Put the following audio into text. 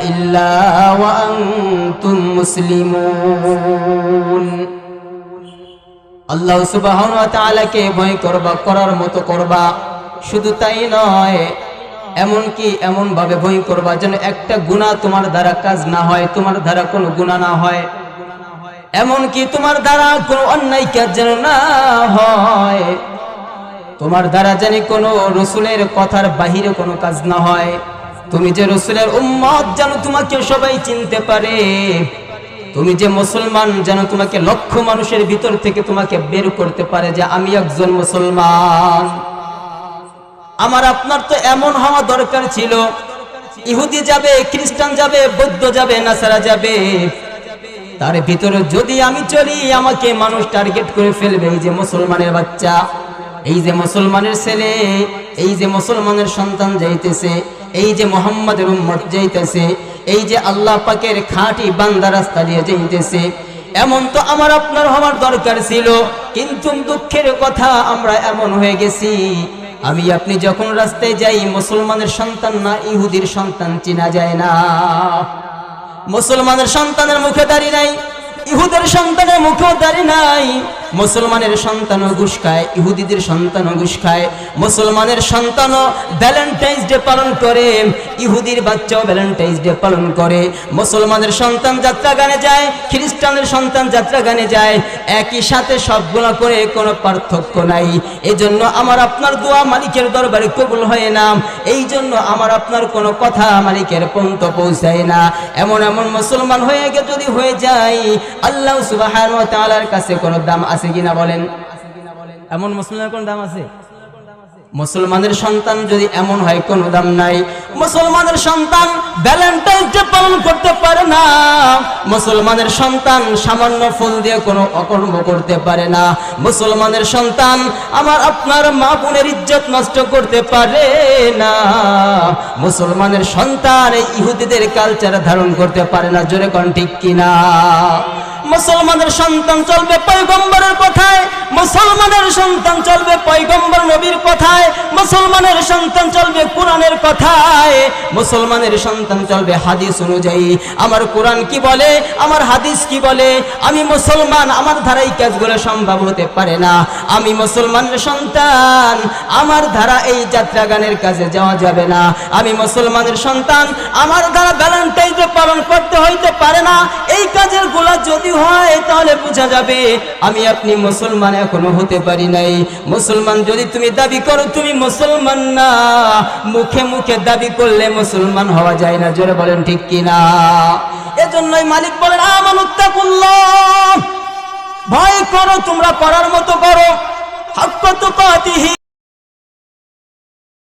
إلا وأنتم مسلمون আল্লাহ সুবহান ওয়া তাআলাকে ভয় করবা করার মতো করবা শুধু তাই নয় এমন কি এমন ভাবে ভয় করবা যেন একটা গুনাহ তোমার দ্বারা কাজ না হয় তোমার দ্বারা কোনো গুনাহ না হয় এমন কি তোমার দ্বারা কোনো অন্যায় কাজ যেন না হয় তোমার দ্বারা জানি কোনো রসুলের কথার বাহিরে কোনো কাজ না হয় তুমি যে রসুলের উম্মত যেন তোমাকে সবাই চিনতে পারে, তুমি যে মুসলমান যেন তোমাকে লক্ষ মানুষের ভিতর থেকে তোমাকে বের করতে পারে যে আমি একজন মুসলমান। আমার আপনার তো এমন হওয়া দরকার ছিল, ইহুদি যাবে, খ্রিস্টান যাবে, বৌদ্ধ যাবে, নাসারা যাবে। তার ভিতরে যদি আমি চলি, আমাকে মানুষ টার্গেট করে ফেলবে, এই যে মুসলমানের বাচ্চা, এই যে মুসলমানের ছেলে, এই যে মুসলমানের সন্তান যাইতেছে এই যে মোহাম্মদের উম্মত যাইতেছে, এই যে আল্লাহ পাকের খাঁটি বান্দা রাস্তা দিয়ে যাইতেছে, এমন তো আমার আপনার হওয়ার দরকার ছিল, কিন্তু দুঃখের কথা আমরা এমন হয়ে গেছি। আমি আপনি যখন রাস্তায় যাই, মুসলমানের সন্তান না, ইহুদির সন্তান চেনা যায় না। মুসলমানের সন্তানের মুখে দাঁড়িয়ে নাই, ইহুদের সন্তানের মুখেও দাঁড়িয়ে নাই। মুসলমানের সন্তানও ঘুষ খায়, ইহুদিদের সন্তানও ঘুষ খায়, মুসলমানের সন্তানও ভ্যালেন্টাইন্স ডে পালন করে, ইহুদির বাচ্চাও ভ্যালেন্টাইন্স ডে পালন করে। মুসলমানের সন্তান যাত্রা গানে যায় খ্রিস্টানের সন্তান যাত্রা গানে যায়, একই সাথে সবগুলো করে কোনো পার্থক্য নাই। এই জন্য আমার আপনার দোয়া মালিকের দরবারে কবুল হয় না এই জন্য আমার আপনার কোনো কথা মালিকের পন্ত পৌঁছায় না। এমন এমন মুসলমান হয়ে গে যদি হয়ে যায়, আল্লাহ তাআলার কাছে কোনো দাম আছে কিনা বলেন? এমন মুসলমানের কোনো দাম আছে? মুসলমানের সন্তান যদি এমন হয় কোনো দাম নাই। মুসলমানের সন্তান ভ্যালেন্টাইন্স ডে পালন করতে পারে না। মুসলমানের সন্তান সামান্য ফুল দিয়ে কোনো অকর্ম করতে পারে না। মুসলমানের সন্তান আমার আপনার মা বোনের ইজ্জত নষ্ট করতে পারে না। মুসলমানের সন্তান ইহুদিদের কালচার ধারণ করতে পারে না। জোরে কোন ঠিক কিনা? মুসলমানের সন্তান চলবে পয়গম্বরের কথায় মুসলমানের সন্তান চলবে পয়গম্বর নবীর কথায় মুসলমানের সন্তান চলবে কোরআনের কথায় মুসলমানের সন্তান চলবে হাদিস অনুযায়ী। আমার কোরআন কি বলে? আমার হাদিস কি বলে? আমি মুসলমান, আমার ধারা এই কাজগুলো সম্ভব হতে পারে না। আমি মুসলমানের সন্তান, আমার ধারা এই যাত্রা গানের কাজে যাওয়া যাবে না। আমি মুসলমানের সন্তান, আমার ধারা ভ্যালেন্টাইন্স ডে পালন করতে হইতে পারে না, এই কাজেরগুলা যদি হয়, তাহলে বোঝা যাবে আমি আপনি মুসলমান এখনও হতে পারি নাই। মুসলমান যদি তুমি দাবি করো, তুমি মুসলমান না। মুখে মুখে দাবি করলে মুসলমান হওয়া যায় না, জোরে বলেন ঠিক কিনা? এজন্যই মালিক বলেন আমানুত্তাকুল্লাহ ভয় করো, তোমরা করার মতো করো। হাক্কাতুকাতিহি